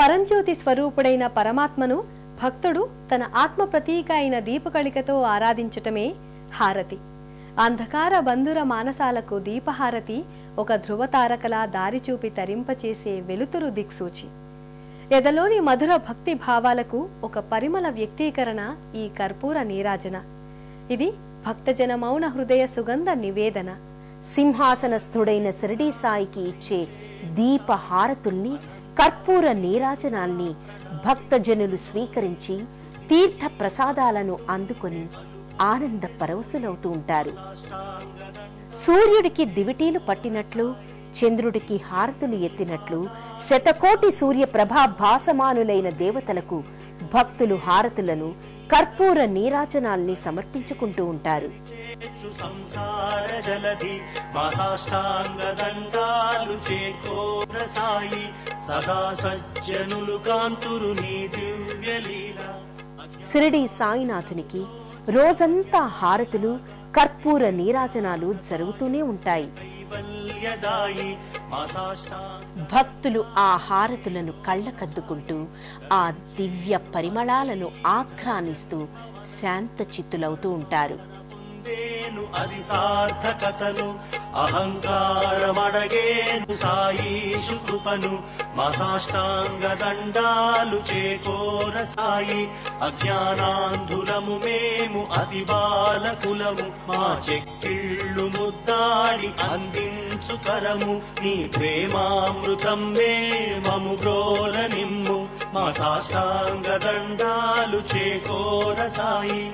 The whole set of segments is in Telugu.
పరంజ్యోతి స్వరూపుడైన పరమాత్మను భక్తుడు తన ఆత్మ ప్రతీక అయిన దీపకళికతో ఆరాధించటమే హారతి. అంధకార బంధుర మానసాలకు దీపహారతి ఒక ధృవతారకలా దారి చూపి తరింపచేసే వెలుతురు దిక్సూచి. ఎదలోని మధుర భక్తి భావాలకు ఒక పరిమళ వ్యక్తీకరణ ఈ కర్పూర నీరాజన. ఇది భక్తజన మౌన హృదయ సుగంధ నివేదన. సింహాసనస్థుడైన శిరడీ సాయికి ఇచ్చే దీపహారతుల్ని కర్పూర నీరాజనాల్ని భక్తజనులు స్వీకరించి తీర్థ ప్రసాదాలను అందుకొని ఆనంద పరవశులవుతూ ఉంటారు. సూర్యుడికి దివిటీలు పట్టినట్లు చంద్రుడికి హారతులు ఎత్తినట్లు శతకోటి సూర్య ప్రభా భాసమానులైన దేవతలకు భక్తులు హారతులను కర్పూర నీరాజనాల్ని సమర్పించుకుంటూ ఉంటారు. చేర్చు సంసార జలధి మాసాష్టాంగ దండాలు చేకోర సాయి సదా సజ్జనులు కాంతురు నీ దివ్య లీల. సిరిడి సాయినాథునికి రోజంతా హారతులు కర్పూర నీరాజనాలు జరుగుతూనే ఉంటాయి. భక్తులు ఆ హారతులను కళ్ళకద్దుకుంటూ ఆ దివ్య పరిమళాలను ఆక్రానిస్తూ శాంత చిత్తులవుతూ ఉంటారు. పొందేను అది సార్థకతను అహంకారమడగేను సాయీషు కృపను మా సాష్టాంగ దండాలు చేకోర సాయి అజ్ఞానాంధులము మేము అతి బాలకులము మా చెక్కిళ్ళు ముద్దాడి అందించు కరము నీ ప్రేమామృతం మేమము బ్రోల నిమ్ము మా సాష్టాంగ దండాలు చేకోర సాయి.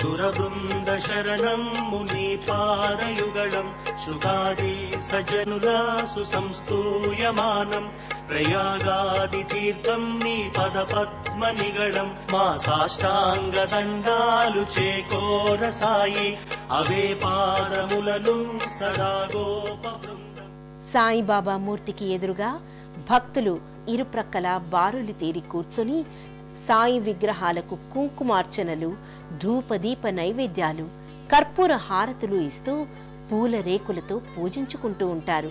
సురబృంద శరణం ముని పారయుగళం శుకాది సజనులా సుసంస్తూయమానం ప్రయాగాది తీర్థం నీ పద పద్మ నిగళం మా సాష్టాంగ దండాలు చేకోర సాయి అవే పాదములను సదా గోప సాయిబాబా మూర్తికి ఎదురుగా భక్తులు ఇరుప్రక్కల బారులు తీరి కూర్చొని సాయి విగ్రహాలకు కుంకుమార్చనలు ధూపదీప నైవేద్యాలు కర్పూర హారతులు ఇస్తూ పూల రేకులతో పూజించుకుంటూ ఉంటారు.